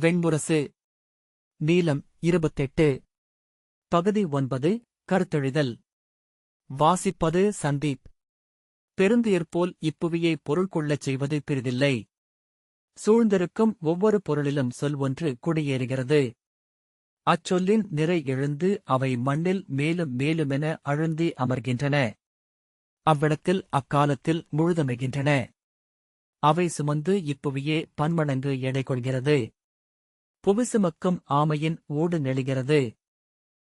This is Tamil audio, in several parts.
வெண்முரசு. நீலம் இருபத்தெட்டு. பகுதி ஒன்பது கருத்தெழுதல். வாசிப்பது சந்தீப். பெருந்துயர் போல் இப்புவியை பொருள் கொள்ளச் செய்வது பெரிதில்லை சூழ்ந்திருக்கும் ஒவ்வொரு பொருளிலும் சொல் ஒன்று குடியேறுகிறது. அச்சொல்லின் நிறை எழுந்து அவை மண்ணில் மேலும் மேலுமென அழுந்தி அமர்கின்றன. அவ்விடத்தில் அக்காலத்தில் முழுதமைகின்றன. அவை சுமந்து இப்புவியே பன்மடங்கு எடை கொள்கிறது. புவிசுமக்கும் ஆமையின் ஓடு நெளிகிறது.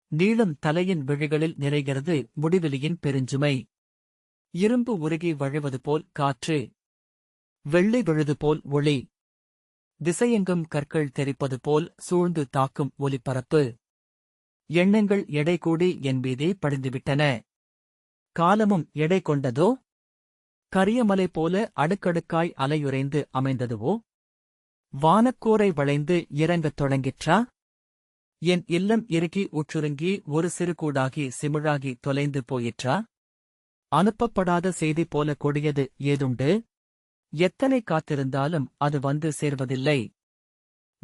நீளம் தலையின் விழிகளில் நிறைகிறது முடிவெளியின் பெருஞ்சுமை. இரும்பு உருகி வழுவது போல் காற்று. வெள்ளை விழுது போல் ஒளி. திசையெங்கும் கற்கள் தெரிப்பது போல் சூழ்ந்து தாக்கும் ஒலிபரப்பு. எண்ணங்கள் எடை கூடி என் மீதே படிந்துவிட்டன. காலமும் எடை கொண்டதோ? கரியமலை போல அடுக்கடுக்காய் அலையுறைந்து அமைந்ததுவோ? வானக்கோரை வளைந்து இறங்கத் தொடங்கிற்றா? என் இல்லம் இறுகி உற்றுருங்கி ஒரு சிறுகூடாகி சிமிழாகி தொலைந்து போயிற்றா? அனுப்பப்படாத செய்தி போல கொடியது ஏதுண்டு? எத்தனை காத்திருந்தாலும் அது வந்து சேர்வதில்லை.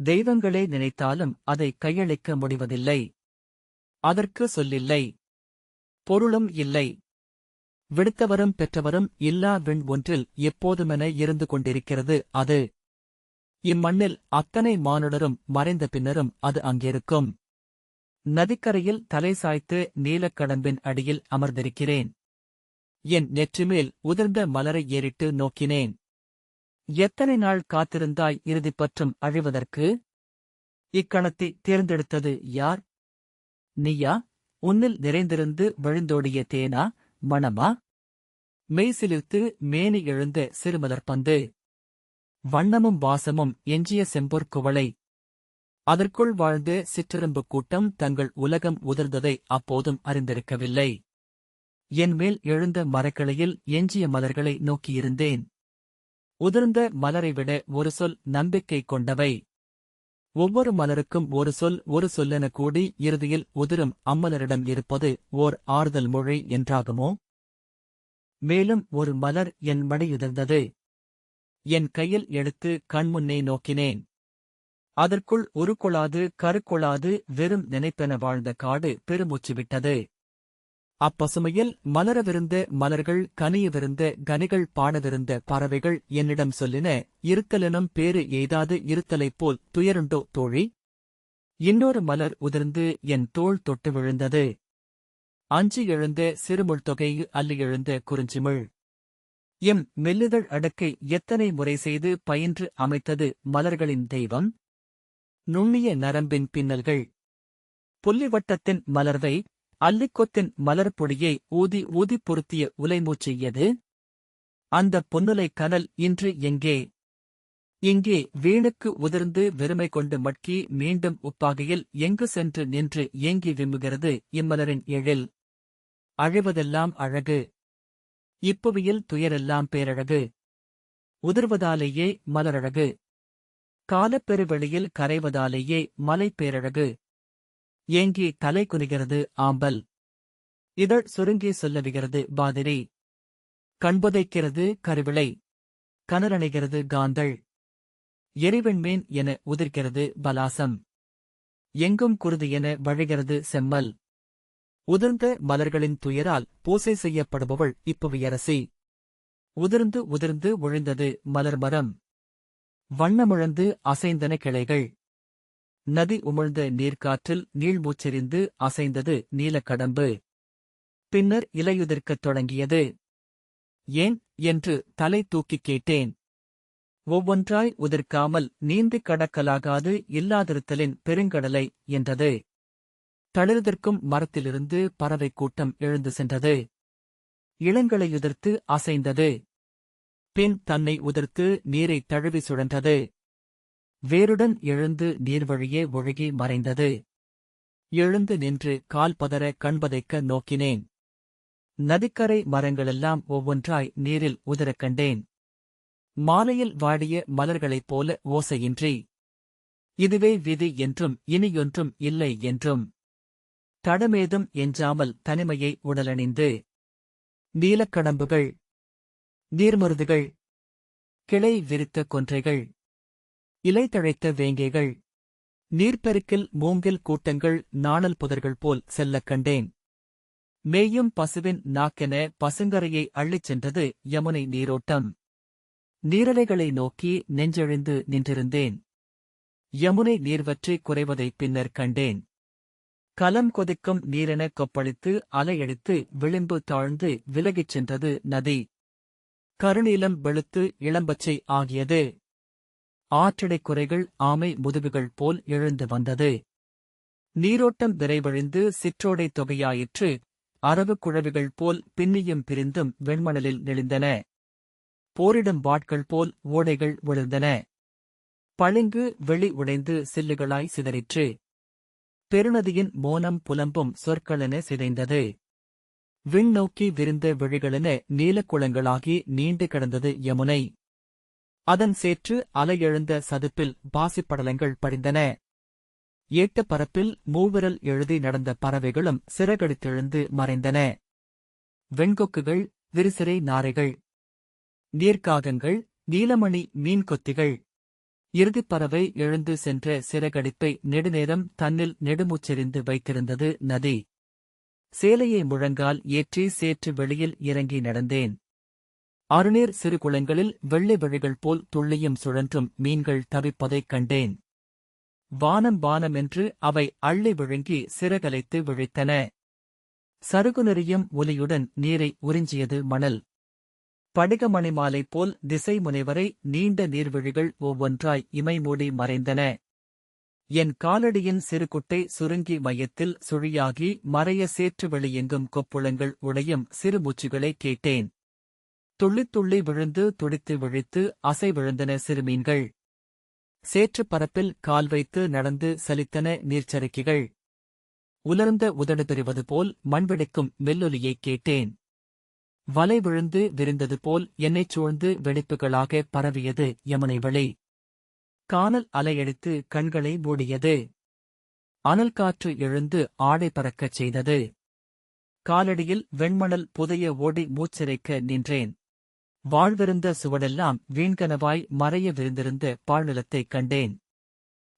தெய்வங்களே நினைத்தாலும் அதை கையளிக்க முடிவதில்லை. அதற்கு சொல்லில்லை. பொருளும் இல்லை. விடுத்தவரும் பெற்றவரும் இல்லா விண் ஒன்றில் எப்போதுமென இருந்து கொண்டிருக்கிறது அது. இம்மண்ணில் அத்தனை மானுடரும் மறைந்த பின்னரும் அது அங்கிருக்கும். நதிக்கரையில் தலை சாய்த்து நீலக்கடம்பின் அடியில் அமர்ந்திருக்கிறேன். என் நெற்றிமேல் உதிர்ந்த மலரை ஏறிட்டு நோக்கினேன். எத்தனை நாள் காத்திருந்தாய் இறுதிப்பற்றும் அழிவதற்கு? இக்கணத்தை தேர்ந்தெடுத்தது யார்? நீயா? உன்னில் நிறைந்திருந்து விழுந்தோடிய தேனா? மணமா? மெய்சிலிர்த்து மேனி எழுந்த சிறுமலர்பந்து வண்ணமும் வாசமும் எஞ்சிய செம்பொற் குவளை. அதற்குள் வாழ்ந்த சிற்றெரும்பு கூட்டம் தங்கள் உலகம் உதிர்ந்ததை அப்போதும் அறிந்திருக்கவில்லை. என்மேல் எழுந்த மரக்கிளையில் எஞ்சிய மலர்களை நோக்கியிருந்தேன். உதிர்ந்த மலரை விட ஒரு சொல் நம்பிக்கை கொண்டவை. ஒவ்வொரு மலருக்கும் ஒரு சொல் ஒரு சொல்லென கூடி இறுதியில் உதிரும் அம்மலரிடம் இருப்பது ஓர் ஆறுதல் மொழி என்றாகுமோ? மேலும் ஒரு மலர் என் மடியுதிர்ந்தது என் கையில் எடுத்து கண்முன்னே நோக்கினேன். அதற்குள் உருக்கொள்ளாது கருக்கொளாது வெறும் நினைப்பென வாழ்ந்த காடு பெருமூச்சு விட்டது அப்பசுமையில் மலரவிருந்த மலர்கள் கனியவிருந்த கனிகள் பாடவிருந்த பறவைகள் என்னிடம் சொல்லின இருத்தலெனும் பேறு எய்தாது இருத்தலைப் போல் துயருண்டோ தோழி? இன்னொரு மலர் உதிர்ந்து என் தோள் தொட்டு விழுந்தது. அஞ்சு எழுந்த சிறுமுள் தொகை அல்லி எழுந்த குறிஞ்சிமிழ். எம் மெல்லுதல் அடக்கை எத்தனை முறை செய்து பயின்று அமைத்தது மலர்களின் தெய்வம்? நுண்ணிய நரம்பின் பின்னல்கள். புள்ளிவட்டத்தின் மலர்வை அல்லிக்கொத்தின் மலர்பொடியை ஊதி ஊதி பொருத்திய உலைமூச்சு எது? அந்த பொன்னுலை கனல் இன்று எங்கே? இங்கே வீணுக்கு உதிர்ந்து வெறுமை கொண்டு மட்கி மீண்டும் உப்பாகையில் எங்கு சென்று நின்று ஏங்கி விம்முகிறது இம்மலரின் எழில்? அழிவதெல்லாம் அழகு. இப்புவியில் துயரெல்லாம் பேரழகு. உதிர்வதாலேயே மலரழகு. காலப்பெருவெளியில் கரைவதாலேயே மலை பேரழகு. ஏங்கி தலை குனிகிறது ஆம்பல். இதழ் சுருங்கி சொல்லவிகிறது பாதிரி. கண்புதைக்கிறது கருவிளை. கனரணைகிறது காந்தள். எரிவெண்மேன் என உதிர்கிறது பலாசம். எங்கும் குருதி என வழிகிறது செம்மல். உதிர்ந்த மலர்களின் துயரால் பூசை செய்யப்படுபவள் இப்புவியரசி உதிர்ந்து உதிர்ந்து ஒழிந்தது மலர்மரம் வண்ணமிழந்து அசைந்தன கிளைகள். நதி உமிழ்ந்த நீர்க்காற்றில் நீள்மூச்செறிந்து அசைந்தது நீலக்கடம்பு. பின்னர் இலையுதிர்க்கத் தொடங்கியது. ஏன்? என்று தலை தூக்கிக் கேட்டேன். ஒவ்வொன்றாய் உதிர்க்காமல் நீந்திக் கடக்கலாகாது இல்லாதிருத்தலின் பெருங்கடலை என்றது. தளிர்தற்கும் மரத்திலிருந்து பறவை கூட்டம் எழுந்து சென்றது. இளங்களை உதிர்த்து அசைந்தது. பின் தன்னை உதிர்த்து நீரை தழுவி சுழன்றது. வேருடன் எழுந்து நீர்வழியே ஒழுகி மறைந்தது. எழுந்து நின்று கால் பதற கண்பதைக்க நோக்கினேன். நதிக்கரை மரங்களெல்லாம் ஒவ்வொன்றாய் நீரில் உதிரக் கண்டேன். மாலையில் வாடிய மலர்களைப் போல ஓசையின்றி. இதுவே விதி என்றும் இனியொன்றும் இல்லை என்றும். தடமேதும் எஞ்சாமல் தனிமையை உடலணிந்து நீலக்கடம்புகள் நீர்மருதுகள் கிளை விரித்த கொன்றைகள் இலை தழைத்த வேங்கைகள் நீர்ப்பெருக்கில் மூங்கில் கூட்டங்கள் நாணல் புதர்கள் போல் செல்லக் கண்டேன். மேயும் பசுவின் நாக்கென பசுங்கரையை அள்ளிச் சென்றது யமுனை நீரோட்டம். நீரலைகளை நோக்கி நெஞ்செழுந்து நின்றிருந்தேன். யமுனை நீர்வற்றி குறைவதைப் பின்னர் கண்டேன். கலம் கொதிக்கும் நீரென கொப்பளித்து அலையடித்து விளிம்பு தாழ்ந்து விலகிச் சென்றது நதி. கருநீலம் வெளுத்து இளம்பச்சை ஆகியது. ஆற்றடைக் குறைகள் ஆமை முதுகுகள் போல் எழுந்து வந்தது. நீரோட்டம் விரைவழிந்து சிற்றோடை தொகையாயிற்று. அரவு குழவிகள் போல் பின்னியும் பிரிந்தும் வெண்மணலில் நெளிந்தன. போரிடும் வாட்கள் போல் ஓடைகள் விழுந்தன. பளிங்கு வெளி உடைந்து சில்லுகளாய் சிதறிற்று. பெருநதியின் மோனம் புலம்பும் சொற்களென சிதைந்தது. விண்ணோக்கி விரிந்த விழிகளென நீலக்குளங்களாகி நீண்டு கிடந்தது யமுனை. அதன் சேற்று அலையெழுந்த சதுப்பில் பாசிப்படலங்கள் படிந்தன. ஏட்ட பரப்பில் மூவிரல் எழுதி நடந்த பறவைகளும் சிறகடித்தெழுந்து மறைந்தன. வெண்கொக்குகள் விரிசிறை நாரைகள் நீர்க்காகங்கள் நீலமணி மீன்கொத்திகள். இறுதிப் பறவை எழுந்து சென்ற சிறகடிப்பை நெடுநேரம் தன்னில் நெடுமுச்செறிந்து வைத்திருந்தது நதி. சேலையை முழங்கால் ஏற்றி சேற்று வெளியில் இறங்கி நடந்தேன். அருநீர் சிறு குளங்களில் வெள்ளை வழிகள் போல் துள்ளியும் சுழன்றும் மீன்கள் தவிப்பதைக் கண்டேன். வானம் வானம் என்று அவை அள்ளி விழுங்கி சிறகலைத்து விழித்தன. சருகுநெறியும் ஒலியுடன் நீரை உறிஞ்சியது மணல். படிகமணி மாலை போல் திசை முனைவரை நீண்ட நீர்விழிகள் ஒவ்வொன்றாய் இமைமூடி மறைந்தன. என் காலடியின் சிறுகுட்டை சுருங்கி மையத்தில் சுழியாகி மறைய சேற்று வெளியெங்கும் கொப்புளங்கள் உடையும் சிறுமூச்சுகளை கேட்டேன். துள்ளித் துள்ளி விழுந்து துடித்து விழித்து அசை விழுந்தன சிறுமீன்கள். சேற்றுப் பரப்பில் கால் வைத்து நடந்து சலித்தன நீர்ச்சறுக்கிகள் உலர்ந்த உதடு தெரிவது போல் மண்வெடிக்கும் மெல்லொலியைக் கேட்டேன். வலை விழுந்து விரிந்தது போல் என்னைச் சூழ்ந்து வெடிப்புகளாக பரவியது யமுனை வழி கானல் அலையடித்து கண்களை மூடியது. அனல் காற்று எழுந்து ஆடை பறக்கச் செய்தது. காலடியில் வெண்மணல் புதைய ஓடி மூச்சிறைக்க நின்றேன். வாழ்விருந்த சுவடெல்லாம் வீண்கனவாய் மறைய விருந்திருந்த பாழ்நிலத்தைக் கண்டேன்.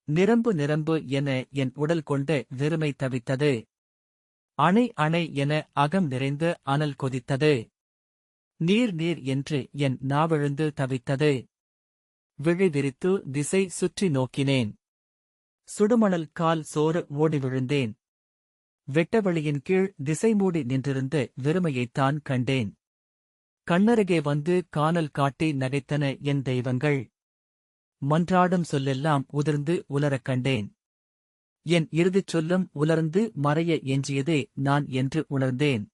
நிரம்பு நிரம்பு என என் உடல் கொண்டு வெறுமை தவித்தது. அணை அணை என அகம் நிறைந்து அனல் கொதித்தது. நீர் நீர் என்று என் நாவெழுந்து தவித்தது. விழி விரித்து திசை சுற்றி நோக்கினேன். சுடுமணல் கால் சோறு ஓடி விழுந்தேன். வெட்டவெளியின் கீழ் திசை மூடி நின்றிருந்த வெறுமையைத்தான் கண்டேன். கண்ணருகே வந்து கானல் காட்டி நகைத்தன என் தெய்வங்கள். மன்றாடும் சொல்லெல்லாம் உதிர்ந்து உலரக் கண்டேன். என் இறுதிச் சொல்லும் உலர்ந்து மறைய எஞ்சியதே நான் என்று உணர்ந்தேன்.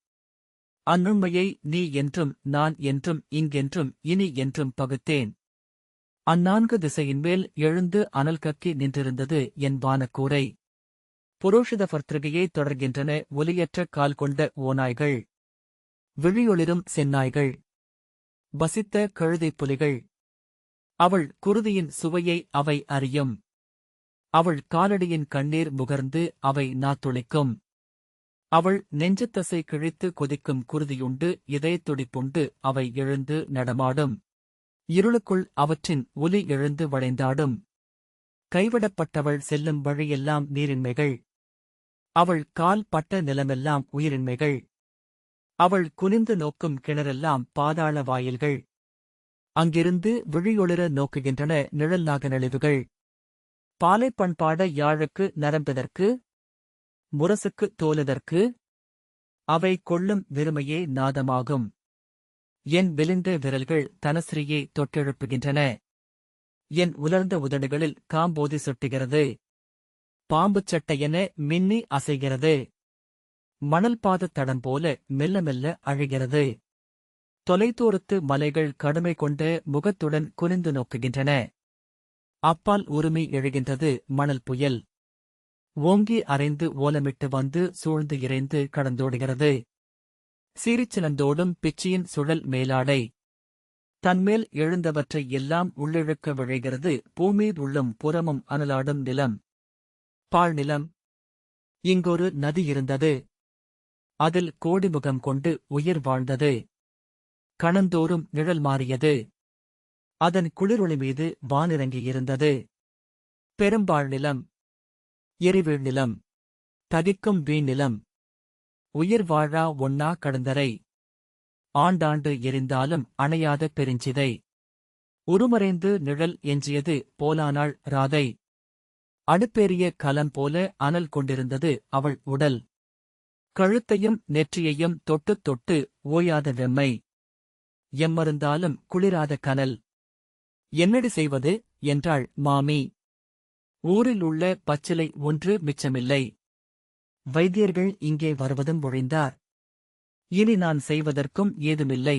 அந்ணுண்மையை நீ என்றும் நான் என்றும் இங்கென்றும் இனி என்றும் பகுத்தேன். அந்நான்கு திசையின்மேல் எழுந்து அனல் கக்கி நின்றிருந்தது என் வானக்கூரை. புரோஷித பர்த்திரிகையை தொடர்கின்றன ஒலியற்ற கால் கொண்ட ஓநாய்கள். விழியொளிரும் செந்நாய்கள். பசித்த கழுதைப் புலிகள். அவள் குருதியின் சுவையை அவை அறியும். அவள் காலடியின் கண்ணீர் முகர்ந்து அவை நாத்துளிக்கும். அவள் நெஞ்சத்தசை கிழித்து கொதிக்கும் குருதியுண்டு இதயத் துடிப்புண்டு அவை எழுந்து நடமாடும். இருளுக்குள் அவற்றின் ஒலி எழுந்து வளைந்தாடும். கைவிடப்பட்டவள் செல்லும் வழியெல்லாம் நீரின்மைகள். அவள் கால் பட்ட நிலமெல்லாம் உயிரின்மைகள். அவள் குனிந்து நோக்கும் கிணறெல்லாம் பாதாள வாயில்கள். அங்கிருந்து விழியொளிர நோக்குகின்றன நிழல்லாக நெளிவுகள். பாலை பண்பாட யாழுக்கு நரம்பதற்கு முரசுக்கு தோலுதற்கு அவை கொள்ளும் வெறுமையே நாதமாகும். என் விளிந்த விரல்கள் தனஸ்ரீயை தொட்டெழுப்புகின்றன. என் உலர்ந்த உதடுகளில் காம்போதி சுட்டுகிறது. பாம்புச் சட்டையென மின்னி அசைகிறது. மணல் பாதத் தடம் போல மெல்ல மெல்ல அழுகிறது. தொலைதூரத்து மலைகள் கடுமை கொண்ட முகத்துடன் குனிந்து நோக்குகின்றன. அப்பால் உரிமை எழுகின்றது மணல் புயல். ஓங்கி அரைந்து ஓலமிட்டு வந்து சூழ்ந்து இறைந்து கடந்தோடுகிறது. சீரிச்சினந்தோடும் பிச்சியின் சுழல் மேலாடை. தன்மேல் எழுந்தவற்றை எல்லாம் உள்ளிழுக்க விழைகிறது. பூமியில் உள்ளும் புறமும் அனலாடும் நிலம். பாழ்நிலம் இங்கொரு நதி இருந்தது. அதில் கோடிமுகம் கொண்டு உயிர் வாழ்ந்தது. கணந்தோறும் நிழல் மாறியது. அதன் குளிரொளி மீது வானிறங்கியிருந்தது. பெரும்பாழ் நிலம். எரிவிழ் நிலம். தகிக்கும் வீநிலம் உயிர் வாழா ஒண்ணா கடந்தரை. ஆண்டாண்டு எரிந்தாலும் அணையாத பெருஞ்சிதை. உருமறைந்து நிழல் எஞ்சியது போலானாள் ராதை. அடுப்பேறிய கலம் போல அனல் கொண்டிருந்தது அவள் உடல். கழுத்தையும் நெற்றியையும் தொட்டுத் தொட்டு ஓயாத வெம்மை. எம்மருந்தாலும் குளிராத கனல். என்னடி செய்வது? என்றாள் மாமி. ஊரில் உள்ள பச்சிலை ஒன்று மிச்சமில்லை. வைத்தியர்கள் இங்கே வருவதும் ஒழிந்தார். இனி நான் செய்வதற்கும் ஏதுமில்லை.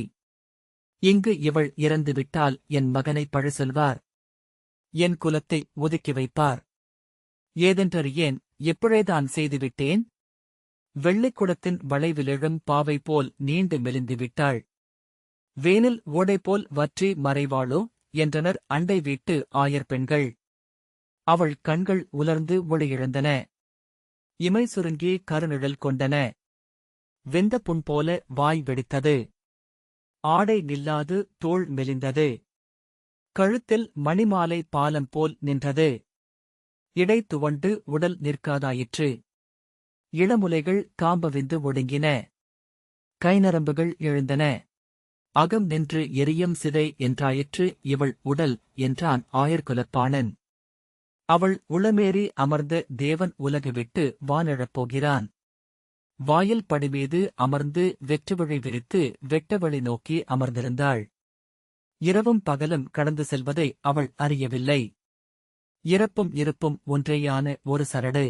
இங்கு இவள் இறந்துவிட்டால் என் மகனை பழி சொல்வார். என் குலத்தை ஒதுக்கி வைப்பார். ஏதென்றறியேன் எப்பொழுதான் செய்துவிட்டேன்? வெள்ளைக்குடத்தின் வளைவிலிழும் பாவை போல் நீண்டு மெலிந்து விட்டாள். வேனில் ஓடை போல் வற்றி மறைவாளோ? என்றனர் அண்டை வீட்டு ஆயர் பெண்கள் அவள் கண்கள் உலர்ந்து ஒளியிழந்தன. இமை சுருங்கி கருநிழல் கொண்டன. வெந்த புண் போல வாய் வெடித்தது. ஆடை நில்லாது தோள் மெலிந்தது. கழுத்தில் மணிமாலை பாலம் போல் நின்றது. இடை துவண்டு உடல் நிற்காதாயிற்று. இளமுலைகள் காம்பவிந்து ஒடுங்கின. கைநரம்புகள் எழுந்தன. அகம் நின்று எரியும் சிதை என்றாயிற்று. இவள் உடல் என்றான் ஆயர்குலப்பாணன். அவள் உளமேறி அமர்ந்த தேவன் உலகு விட்டு வானிழப் போகிறான். வாயில் படிமீது அமர்ந்து வெற்றுவழி விரித்து வெட்டவழி நோக்கி அமர்ந்திருந்தாள். இரவும் பகலும் கடந்து செல்வதை அவள் அறியவில்லை. இறப்பும் இருப்பும் ஒன்றேயான ஒரு சரடு.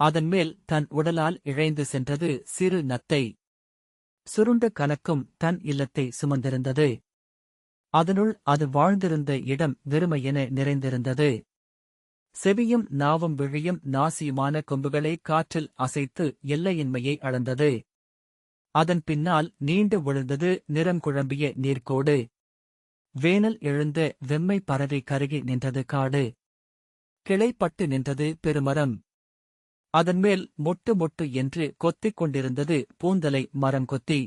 அதன்மேல் தன் உடலால் இழைந்து சென்றது சிறு நத்தை. சுருண்ட கணக்கும் தன் இல்லத்தை சுமந்திருந்தது. அதனுள் அது வாழ்ந்திருந்த இடம் வெறுமையென நிறைந்திருந்தது. செவியும் நாவும் விழியும் நாசியுமான கொம்புகளை காற்றில் அசைத்து எல்லையின்மையை அளந்தது. அதன் பின்னால் நீண்டு விழுந்தது நிறம் குழம்பிய நீர்க்கோடு. வேனல் எழுந்த வெம்மை பறவை கருகி நின்றது காடு. கிளைப்பட்டு நின்றது பெருமரம். அதன்மேல் மொட்டு மொட்டு என்று கொத்திக் கொண்டிருந்தது பூந்தலை மரம் கொத்தி.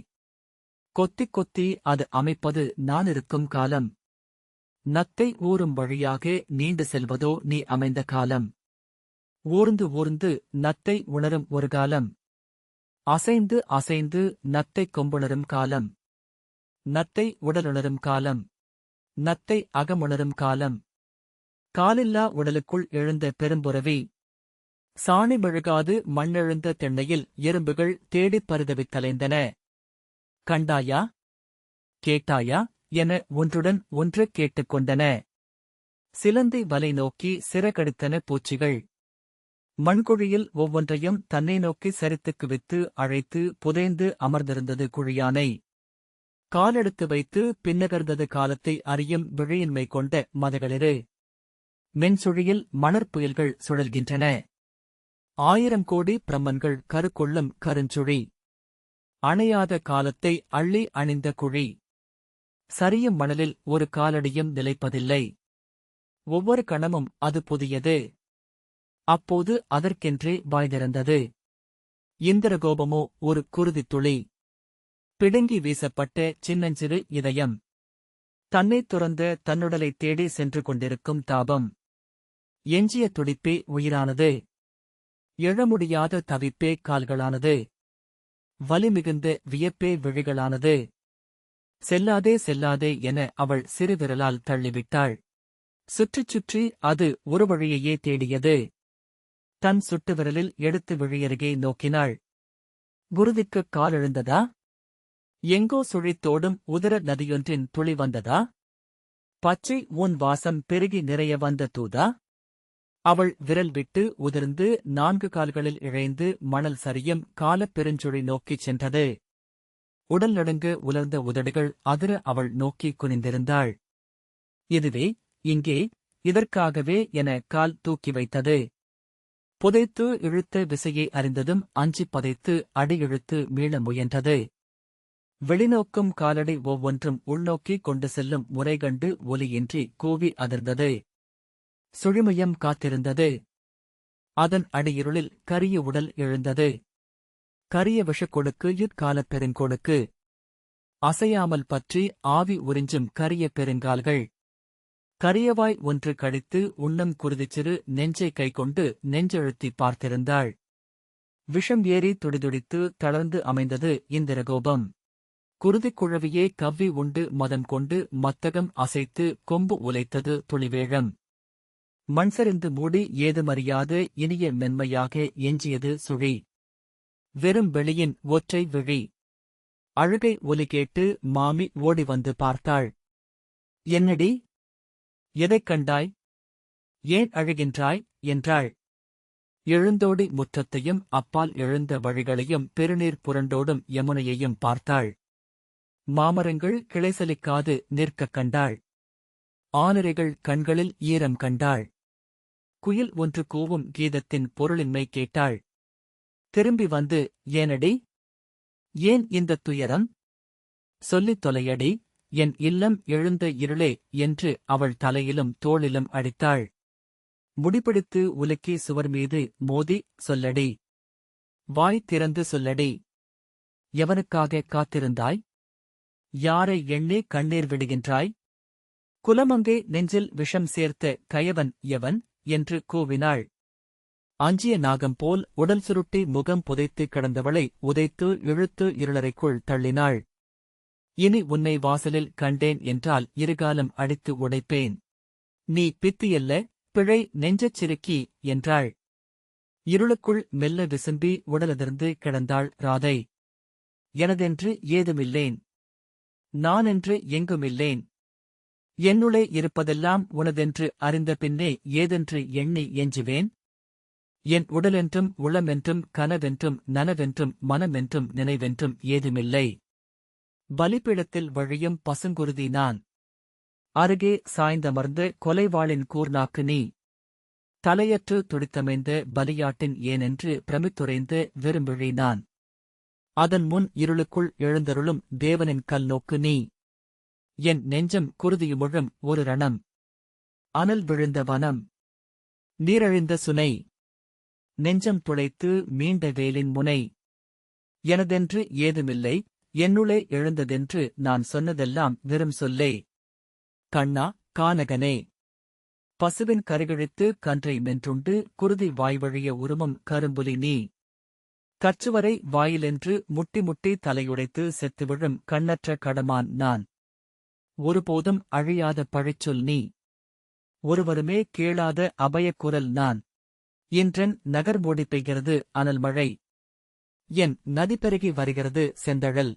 கொத்திக் கொத்தி அது அமைப்பது நான் இருக்கும் காலம். நத்தை ஊறும் வழியாக நீண்டு செல்வதோ நீ அமைந்த காலம். ஊர்ந்து ஊர்ந்து நத்தை உணரும் ஒரு காலம். அசைந்து அசைந்து நத்தை கொம்புணரும் காலம். நத்தை உடலுணரும் காலம். நத்தை அகமுணரும் காலம். காலில்லா உடலுக்குள் எழுந்த பெரும்புறவி சாணி மெழுகாது மண்ணெழுந்த தென்னையில் எறும்புகள் தேடிப் பரிதவித் தலைந்தன. கண்டாயா? கேட்டாயா? என ஒன்றுடன் ஒன்று கேட்டுக்கொண்டன. சிலந்தி வலை நோக்கி சிறகடித்தன பூச்சிகள். மண்குழியில் ஒவ்வொன்றையும் தன்னை நோக்கி சரித்துக்கு வித்து அழைத்து புதைந்து அமர்ந்திருந்தது குழியானை. காலெடுத்து வைத்து பின்னகர்ந்தது காலத்தை அறியும் விழையின்மை கொண்ட மதகளிரு. மென்சுழியில் மணற்புயல்கள் சுழல்கின்றன. ஆயிரம் கோடி பிரம்மன்கள் கருக்கொள்ளும் கருஞ்சுழி. அணையாத காலத்தை அள்ளி அணிந்த குழி. சரியும் மணலில் ஒரு காலடியும் நிலைப்பதில்லை. ஒவ்வொரு கணமும் அது புதியது. அப்போது அதற்கென்றே வாய்திறந்தது. இந்திரகோபமோ ஒரு குருதித் துளி. பிடுங்கி வீசப்பட்ட சின்னஞ்சிறு இதயம். தன்னைத் துறந்த தன்னுடலை தேடி சென்று கொண்டிருக்கும் தாபம். எஞ்சிய துடிப்பே உயிரானது. எழமுடியாத தவிப்பே கால்களானது. வலிமிகுந்த வியப்பே விழிகளானது. செல்லாதே செல்லாதே என அவள் சிறுவிரலால் தள்ளிவிட்டாள். சுற்றிச் சுற்றி அது ஒரு வழியையே தேடியது. தன் சுட்டுவிரலில் எடுத்து விழியருகே நோக்கினாள். குருதிக்குக் காலெழுந்ததா எங்கோ சுழித்தோடும் உதர நதியொன்றின் துளி வந்ததா? பச்சை உன் வாசம் பெருகி நிறைய வந்த தூதா? அவள் விரல் விட்டு உதிர்ந்து நான்கு கால்களில் இழைந்து மணல் சரியும் காலப் பெருஞ்சுழி நோக்கிச் சென்றது. உடல் நடுங்க உலர்ந்த உதடுகள் அதிர அவள் நோக்கி குனிந்திருந்தாள். இதுவே இங்கே இதற்காகவே என கால் தூக்கி வைத்தது. புதைத்து இழுத்த விசையை அறிந்ததும் அஞ்சிப் பதைத்து அடி இழுத்து மீள முயன்றது. வெளிநோக்கும் காலடி ஒவ்வொன்றும் உள்நோக்கி கொண்டு செல்லும் முறை கண்டு ஒலியின்றி கூவி அதிர்ந்தது. சுழிமயம் காத்திருந்தது. அதன் அடியிருளில் கரிய உடல் எழுந்தது. கரிய விஷக்கொடுக்கு யுட்காலப் பெருங்கொடுக்கு. அசையாமல் பற்றி ஆவி உறிஞ்சும் கரிய பெருங்கால்கள். கரியவாய் ஒன்று கழித்து உண்ணம் குருதிச்சிறு நெஞ்சை கைக்கொண்டு நெஞ்செழுத்தி பார்த்திருந்தாள். விஷம் ஏறி துடிதுடித்து தளர்ந்து அமைந்தது இந்திரகோபம். குருதிக் குழவியே கவ்வி உண்டு மதம் கொண்டு மத்தகம் அசைத்து கொம்பு உலைத்தது துளிவேழம் மண்சரிந்து மூடி ஏதுமறியாது இனிய மென்மையாக எஞ்சியது சுழி. வெறும் வெளியின் ஒற்றை விழி. அழுகை ஒலி கேட்டு மாமி ஓடி வந்து பார்த்தாள். என்னடி? எதைக் கண்டாய்? ஏன் அழுகின்றாய்? என்றாள். எழுந்தோடி முற்றத்தையும் அப்பால் எழுந்த வழிகளையும் பெருநீர் புரண்டோடும் யமுனையையும் பார்த்தாள். மாமரங்கள் கிளைசலிக்காது நிற்கக் கண்டாள். ஆனரைகள் கண்களில் ஈரம் கண்டாள். குயில் ஒன்று கூவும் கீதத்தின் பொருளின்மை கேட்டாள். திரும்பி வந்து ஏனடி? ஏன் இந்தத் துயரம்? சொல்லித் தொலையடி என் இல்லம் எழுந்த இருளே என்று அவள் தலையிலும் தோளிலும் அடித்தாள். முடிபிடித்து உலுக்கி சுவர் மீது மோதி சொல்லடி. வாய் திறந்து சொல்லடி. எவனுக்காக காத்திருந்தாய்? யாரை எண்ணி கண்ணீர் விடுகின்றாய்? குலமங்கே நெஞ்சில் விஷம் சேர்த்த கயவன் எவன்? என்று கூவினாள். அஞ்சிய நாகம் போல் உடல் சுருட்டி முகம் புதைத்து கிடந்தவளை உதைத்து இழுத்து இருளறைக்குள் தள்ளினாள். இனி உன்னை வாசலில் கண்டேன் என்றால் இருகாலம் அடித்து உடைப்பேன். நீ பித்தியல்ல பிழை நெஞ்சச் சிறுக்கி என்றாள். இருளுக்குள் மெல்ல விசும்பி உடலதிர்ந்து கிடந்தாள் ராதை. எனதென்று ஏதுமில்லேன். நானென்று எங்குமில்லேன். என்னுளே இருப்பதெல்லாம் உனதென்று அறிந்த பின்னே ஏதென்று எண்ணி எஞ்சுவேன் என் உடலென்றும் உளமென்றும் கனவென்றும் நனவென்றும் மனமென்றும் நினைவென்றும் ஏதுமில்லை. பலிபீடத்தில் வழியும் பசுங்குருதி நான். அருகே சாய்ந்தமர்ந்து கொலைவாளின் கூர்நாக்கு நீ. தலையற்று துடித்தமைந்த பலியாட்டின் ஏனென்று பிரமித்துரைந்து விரும்பிழி நான். அதன் முன் இருளுக்குள் எழுந்தருளும் தேவனின் கல் நோக்கு நீ. என் நெஞ்சம் குருதியுமுழும் ஒரு ரணம். அனல் விழுந்த வனம். நீரழிந்த சுனை. நெஞ்சம் துளைத்து மீண்ட வேலின் முனை. எனதென்று ஏதுமில்லை என்னுளே எழுந்ததென்று நான் சொன்னதெல்லாம் வெறும் சொல்லே. கண்ணா கானகனே. பசுவின் கருகிழித்து கன்றை மென்றுண்டு குருதி வாய்வழிய உருமம் கரும்புலி நீ. கச்சுவரை வாயிலென்று முட்டி முட்டி தலையுடைத்து செத்துவிழும் கண்ணற்ற கடமான் நான். ஒருபோதும் அழியாத பழிச்சொல் நீ. ஒருவருமே கேளாத அபயக் குரல் நான். என்றன் நகர் மூடி பெய்கிறது அனல் மழை. என் நதி பெருகி வருகிறது செந்தழல்.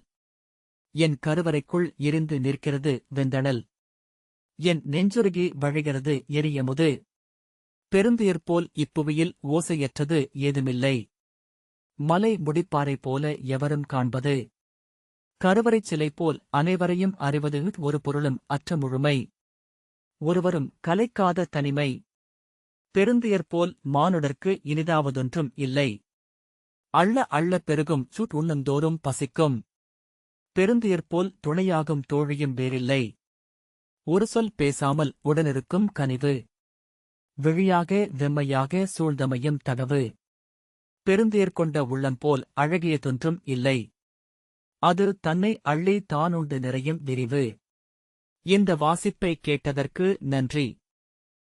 என் கருவறைக்குள் இருந்து நிற்கிறது வெந்தணல். என் நெஞ்சுருகி வழிகிறது எரியமுது. பெருந்துயர் போல் இப்புவியில் ஓசையற்றது ஏதுமில்லை. மலை முடிப்பாறை போல எவரும் காண்பது. கருவறைச் சிலை போல் அனைவரையும் அறிவது ஒரு பொருளும் அற்ற முழுமை. ஒருவரும் கலைக்காத தனிமை. பெருந்துயர் போல் மானுடர்க்கு இனிதாவதொன்றும் இல்லை. அள்ள அள்ள பெருகும் சுட் உண்ணந்தோறும் பசிக்கும். பெருந்துயர் போல் துணையாகும் தோழியும் வேறில்லை. ஒரு சொல் பேசாமல் உடனிருக்கும் கனிவு. விழியாக வெம்மையாக சூழ்ந்தமையும் தகவு. பெருந்தேர் கொண்ட உள்ளம் போல் அழகியதொன்றும் இல்லை. அது தன்னை அள்ளி தானுண்டு நிறையும் விரிவு. இந்த வாசிப்பை கேட்டதற்கு நன்றி.